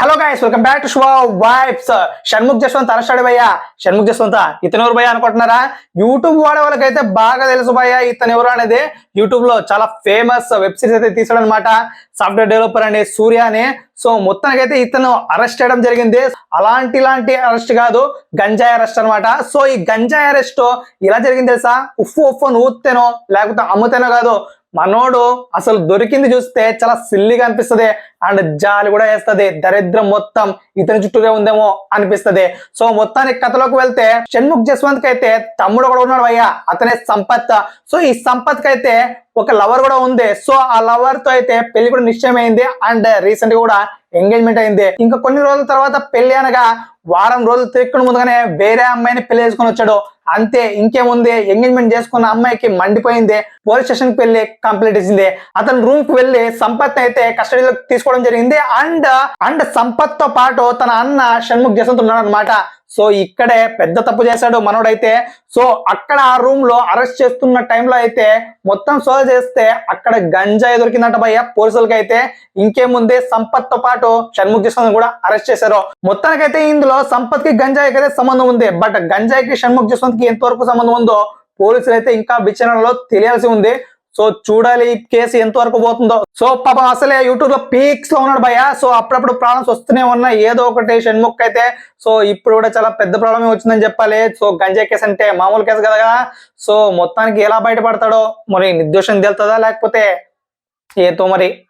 Hello guys welcome back to show vibes Shanmukh Jaswanth అరెస్టాడు భయ్య షణ్ముఖ్ జస్వంత్ ఇతను ఎవరు భయ్య అనుకుంటున్నారా? యూట్యూబ్ వాడే వాళ్ళకైతే బాగా తెలుసు భయ్య ఇతను ఎవరు అనేది. యూట్యూబ్లో చాలా ఫేమస్ వెబ్ సిరీస్ అయితే తీసాడు అనమాట సాఫ్ట్వేర్ డెవలపర్ అనే సూర్య అని. సో మొత్తానికి అయితే ఇతను అరెస్ట్ చేయడం జరిగింది. అలాంటి ఇలాంటి అరెస్ట్ కాదు గంజాయి అరెస్ట్ అన్నమాట సో ఈ గంజాయి అరెస్ట్ ఇలా జరిగింది తెలుసా? ఉఫ్ఫు ఉఫ్ఫు నూతేనో లేకపోతే అమ్ముతేనో కాదు. మనోడు అసలు దొరికింది చూస్తే చాలా సిల్లిగా అనిపిస్తది. అండ్ జాలి కూడా వేస్తది. దరిద్రం మొత్తం ఇతని చుట్టూనే ఉందేమో అనిపిస్తది. సో మొత్తానికి కథలోకి వెళ్తే షణ్ముఖ్ జస్వంత్ అయితే తమ్ముడు కూడా ఉన్నాడు అయ్యా. అతనే సంపత్. సో ఈ సంపత్ అయితే ఒక లవర్ కూడా ఉంది. సో ఆ లవర్తో అయితే పెళ్ళి కూడా నిశ్చయమైంది. అండ్ రీసెంట్గా కూడా ఎంగేజ్మెంట్ అయింది. ఇంకా కొన్ని రోజుల తర్వాత పెళ్ళి అనగా వారం రోజులు తిరగకుండా ముందుగానే వేరే అమ్మాయిని పెళ్ళి చేసుకొని వచ్చాడు. అంతే ఇంకేముంది? ఎంగేజ్మెంట్ చేసుకున్న అమ్మాయికి మండిపోయింది పోలీస్ స్టేషన్కి వెళ్ళి కంప్లైంట్ ఇచ్చింది అతను రూమ్కి వెళ్ళి సంపత్ అయితే కస్టడీలో తీసుకోవడం జరిగింది అండ్ అండ్ సంపత్తో పాటు తన అన్న షణ్ముఖ్ జసంత్ ఉన్నాడు అనమాట సో ఇక్కడే పెద్ద తప్పు చేశాడు మనోడైతే. సో అక్కడ ఆ రూమ్లో అరెస్ట్ చేస్తున్న టైంలో అయితే మొత్తం సోద చేస్తే అక్కడ గంజాయి దొరికిందంట భయ్య పోలీసులకి అయితే. ఇంకేముంది? సంపత్తో పాటు షణ్ముఖ్ జసంత్ కూడా అరెస్ట్ చేశారు. మొత్తానికైతే ఇందులో సంపత్కి గంజాయికి అయితే సంబంధం ఉంది. బట్ గంజాయికి షణ్ముఖ్ జసంత్ కి ఎంతవరకు సంబంధం ఉందో పోలీసులు అయితే ఇంకా విచారణలో తెలియాల్సి ఉంది. సో చూడాలి ఈ కేసు ఎంతవరకు పోతుందో. సో పాపం అసలే యూట్యూబ్లో పీక్స్లో ఉన్నాడు భయ సో అప్పుడప్పుడు ప్రాబ్లమ్స్ వస్తూనే ఉన్నాయి. ఏదో ఒకటి షణ్ముఖ్ అయితే సో ఇప్పుడు కూడా చాలా పెద్ద ప్రాబ్లమే వచ్చిందని చెప్పాలి. సో గంజా కేసు అంటే మామూలు కేసు కదా కదా. సో మొత్తానికి ఎలా బయటపడతాడో మరి నిర్దోషం తెలుతుందా? లేకపోతే ఏతో మరి?